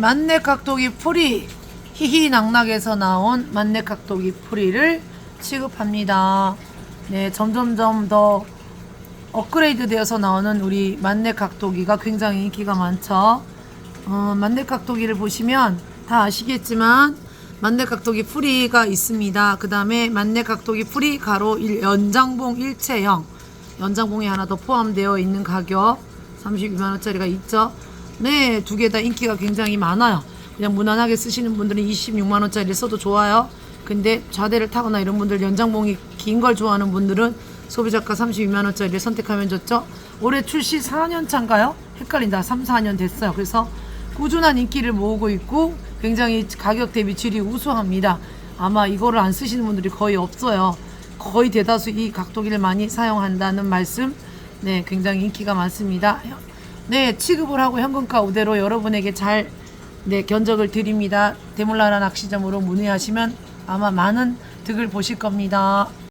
만렙 각도기 풀이 히히 낙낙에서 나온 만렙 각도기 풀이를 취급합니다. 네, 점점점 더 업그레이드 되어서 나오는 우리 만렙 각도기가 굉장히 인기가 많죠. 어, 만렙 각도기를 보시면 다 아시겠지만 만렙 각도기 풀이가 있습니다. 그 다음에 각도기 풀이 가로 일- 연장봉 일체형 연장봉이 하나 더 포함되어 있는 가격 32만원짜리가 있죠. 네, 두 개 다 인기가 굉장히 많아요. 그냥 무난하게 쓰시는 분들은 26만 원짜리 써도 좋아요. 근데 좌대를 타거나 이런 분들 연장봉이 긴 걸 좋아하는 분들은 소비자가 32만 원짜리를 선택하면 좋죠. 올해 출시 4년 차인가요? 헷갈린다. 3, 4년 됐어요. 그래서 꾸준한 인기를 모으고 있고 굉장히 가격 대비 질이 우수합니다. 아마 이거를 안 쓰시는 분들이 거의 없어요. 거의 대다수 이 각도기를 많이 사용한다는 말씀. 네, 굉장히 인기가 많습니다. 네, 취급을 하고 현금가 우대로 여러분에게 잘 네, 견적을 드립니다. 대물라라 낚시점으로 문의하시면 아마 많은 득을 보실 겁니다.